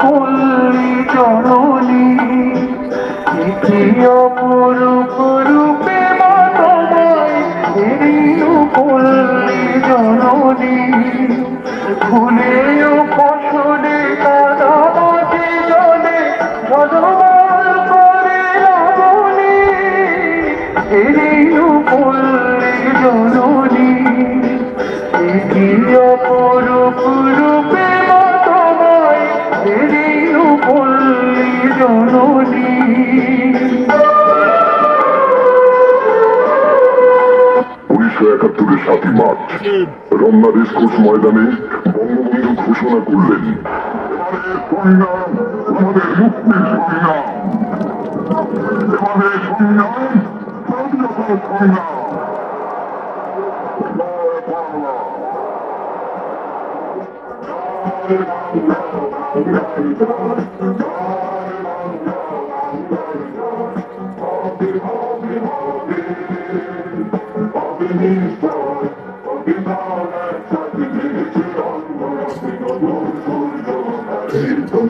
পল্লী জননী দ্বিতীয় উনিশশো একাত্তরের সাতই মার্চ রমনা রেসকোর্স ময়দানে বঙ্গবন্ধু ঘোষণা করলেন। জয় বাংলা।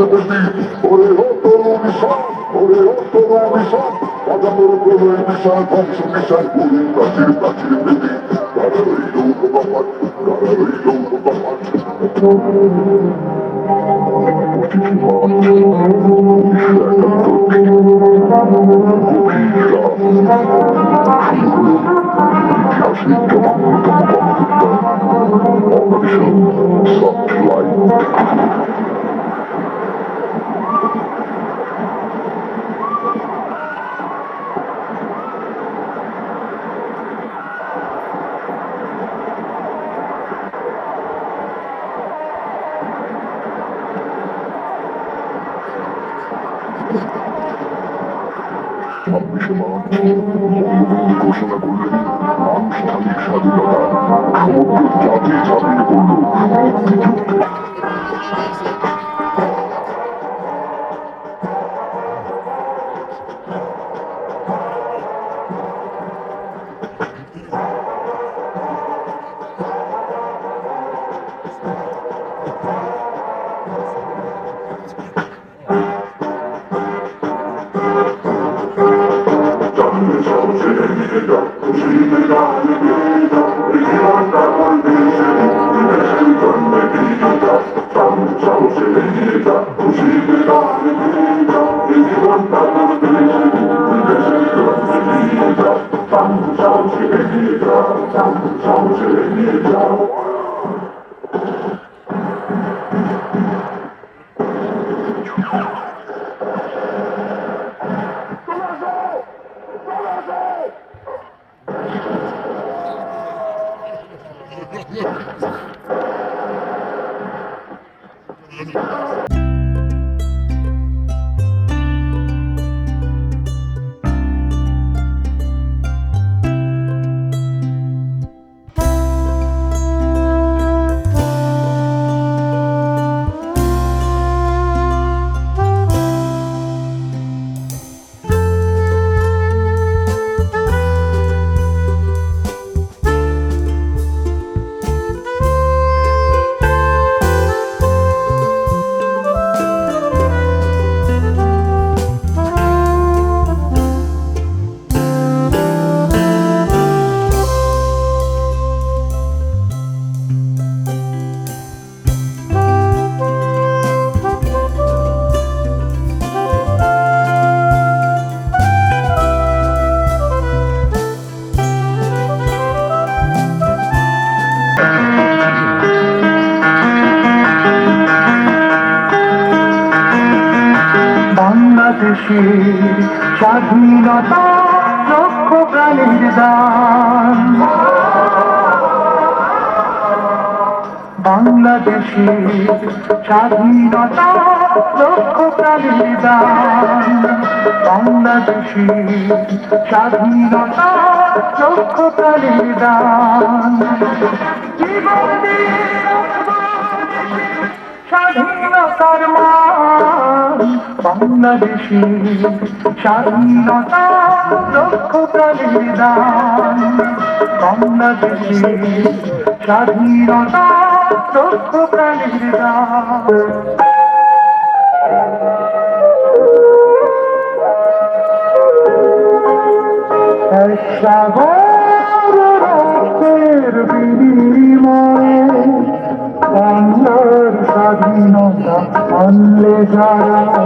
প্রতি ওরে অতর অভিশাপ ওরে অতর অভিশাপ অজতর কোনো মিশন ধ্বংস মিশন গুরু প্রাচীর প্রাচীর প্রীতি কারা রইল ভগবান কারা রইল ভগবান পঁচিশে মার্চ ঘোষণা করলেন আনুষ্ঠানিক স্বাধীনতা সমগ্র জাতি ঝাঁপিয়ে পড়ল 是你的家，都是你的家，你的家，你的家，大官的是你的家，是准备的家，当朝是你的家，都是你的家，你的家，你的家，大官的是你的家，是准备的家，当朝是你的家，当朝是你的家。Thank you. Thank you. বাংলাদেশের স্বাধীনতা লক্ষ প্রাণীর দান। বাংলাদেশে স্বাধীনতা লক্ষ প্রাণীর দান। বাংলাদেশে স্বাধীনতা লক্ষ প্রাণীর দান জীবন স্বাধীনতার মান বাংলাদেশে স্বাধীনতা লক্ষ প্রাণীর দান বাংলাদেশে স্বাধীনতা লক্ষ প্রাণীর দান সাগর বিনিময়ে বাংলার স্বাধীনতা আনলে যারা